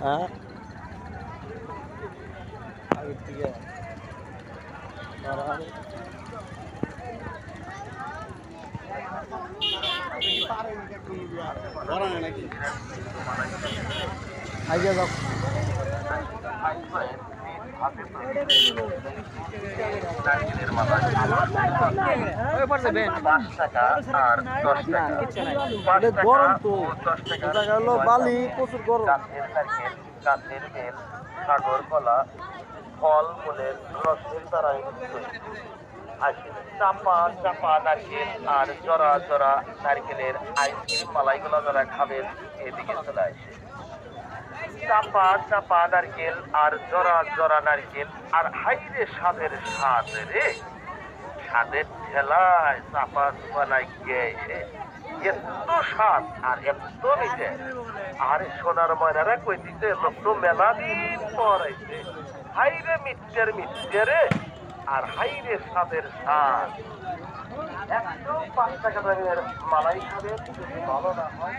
হ্যাঁ। আইয়া যাও গরম তো। বালি প্রচুর গরম। নারকেল কাঠের বেল সাগর কলা, ফল মূলের রসের দ্বারা আসে চাপা চাপা নারকেল আর জরা জরা নারকেলের আইসক্রিম মালাইগুলো যারা খাবেন, এদিকে চলে আসে। চাপা চাপা নারকেল আর জরা জরা নারকেল, আর হাইরে স্বাদের স্বাদ রে। স্বাদের ঠেলায় চাপা চুপা নাই গিয়েছে এত স্বাদ আর এত মিঠে আর সোনার ময়নারা কই দিতে লোক মেলা দিন পর আইছে হাইরে মিথ্যের মিথ্যে রে, আর হাইরে স্বাদের স্বাদ। একশো পাঁচ টাকা দামের মালাই যদি ভালো না হয়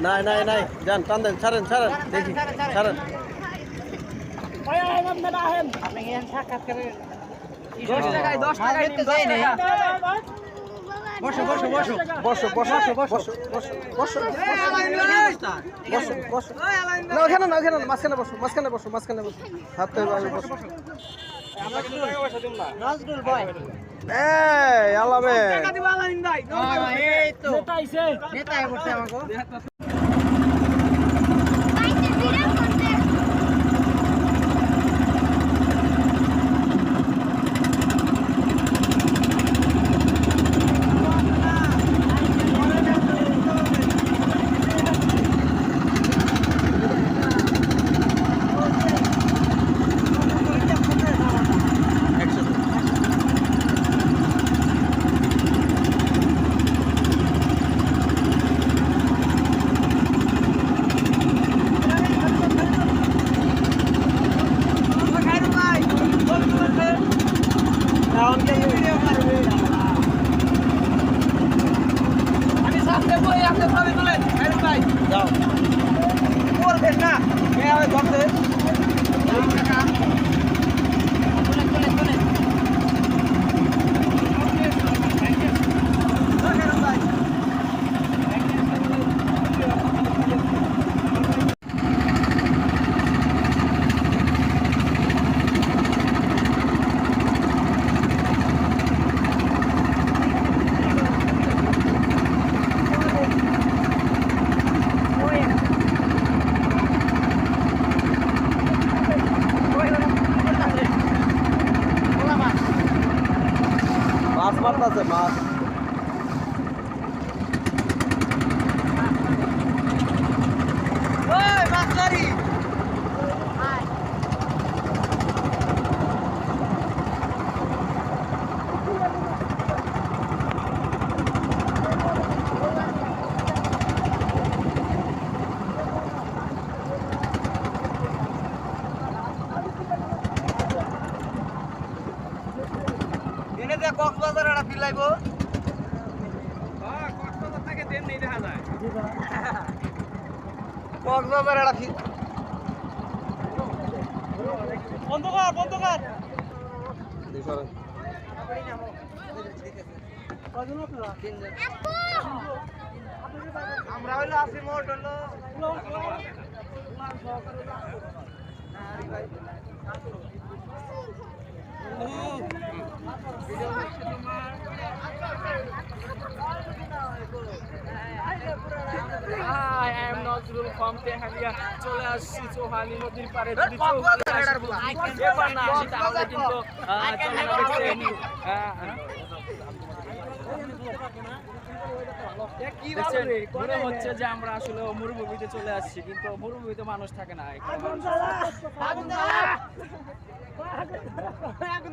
নাই নাই নাই যান টান দেন ছাড়েন ছাড়েন দেখি ছাড়েন দশ টাকায় দশ টাকায় বসো বসো বসো বসো বসো বসো বসো বসো বসো বসো না ওখানে না ওখানে না মাঝখানে বসো মাঝখানে বসো মাঝখানে বসো হাত আমি বসো এই আলামে এই তো নেতায় বসে আমাকে আমি সামনে বই আপনি ছবি তুলেন খাইরুল ভাই যাও করবেন না এ হবে করতে তুলেন তুলেন তুলেন মাছ মারতেছে মাছ ওই মাছারি এনে দিয়ে কক্সবাজার একটা ফিলাইব কক্সবাজার একটা ফি বন্ধ কর বন্ধ কর আমরা হইল আসি মোট হলো নজরুল ফ্রম তেহালিয়া চলে আসছি চৌহালি নদীর পারে যদি এবার না আসি তাহলে কিন্তু আহ, চলে যাচ্ছেন, আহ, দেখছেন, মনে হচ্ছে যে আমরা আসলে মরুভূমিতে চলে আসছি কিন্তু মরুভূমিতে মানুষ থাকে না। এখানে মানুষ আগুন ধরা আগুন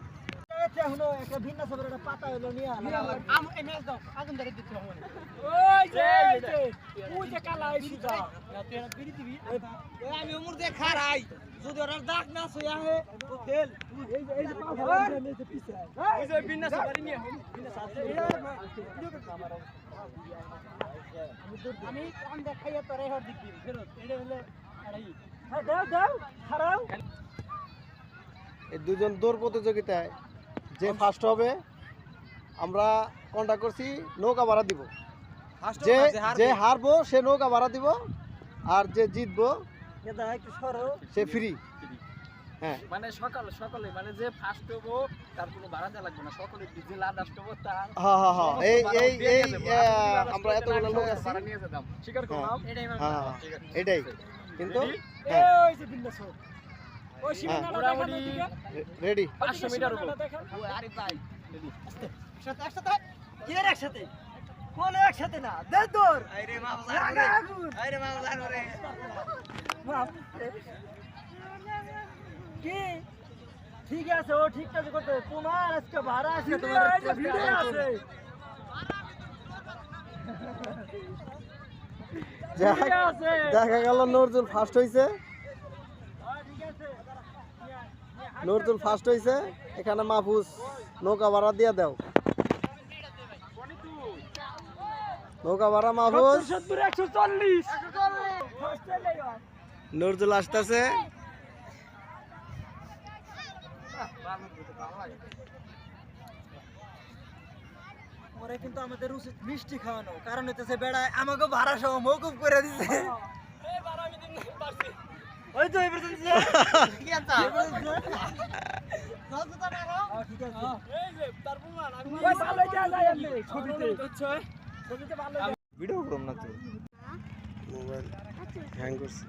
দিবেন। আগুন ধরে দিতে হবে আমি উমর খারাই যদি ওরা দাগ না সইয়া হে তো তেল এই যে এই যে পাও খারাই এই যে পিছে এই যে বিন্না সাবারি নিয়ে আমি কাম দেখাইয়া তোরে হর দিবি ফেরত এটা হলো আড়াই হ্যাঁ দাও দাও খারাও এই দুজন দৌড় প্রতিযোগিতায় যে ফার্স্ট হবে আমরা কন্ট্যাক্ট করছি নৌকা ভাড়া দিব। যে যে হারবো? সে নৌকা ভাড়া দিব আর যে জিতবো সে ফ্রি হ্যাঁ। মানে সকাল সকালে মানে যে ফার্স্ট হব তার কোনো ভাড়া লাগবে না। সকলে যে লাস্ট হব তার হ্যাঁ হ্যাঁ হ্যাঁ এই এই এই আমরা লোক আছি। স্বীকার করলাম এটাই হ্যাঁ। হ্যাঁ, এটাই। কিন্তু যে রেডি। পাঁচশো মিটার উপর। আরে ভাই। একসাথে একসাথে। কি এর একসাথে? কোন একসাথে না। দে দূর আরে মামলা আরে মামলা রে কি? ঠিক আছে ও ঠিক কাজ করতে তোমার আজকে ভাড়া আছে তোমার ভিডিও আছে। দেখা গেল নজরুল ফার্স্ট হয়েছে ঠিক আছে নজরুল ফার্স্ট হয়েছে এখানে মাহফুজ নৌকা ভাড়া দিয়ে দাও। নৌকা ভাড়া মাহফুজ। সত্তর একশো চল্লিশ নজরুল আসতেছে। ওরা কিন্তু আমাদের উচিত মিষ্টি খাওয়ানো। কারণ হইতেছে বেড়ায় আমাকে ভাড়া সহ মৌকুব করে দিছে। ওই তো এবার দিছে কি আনতা ঠিক আছে ওই ভালো যা যায় এমনি ছবিতে ছবিতে ভালো ভিডিও করুন না তো। মোবাইল হ্যাং করছে।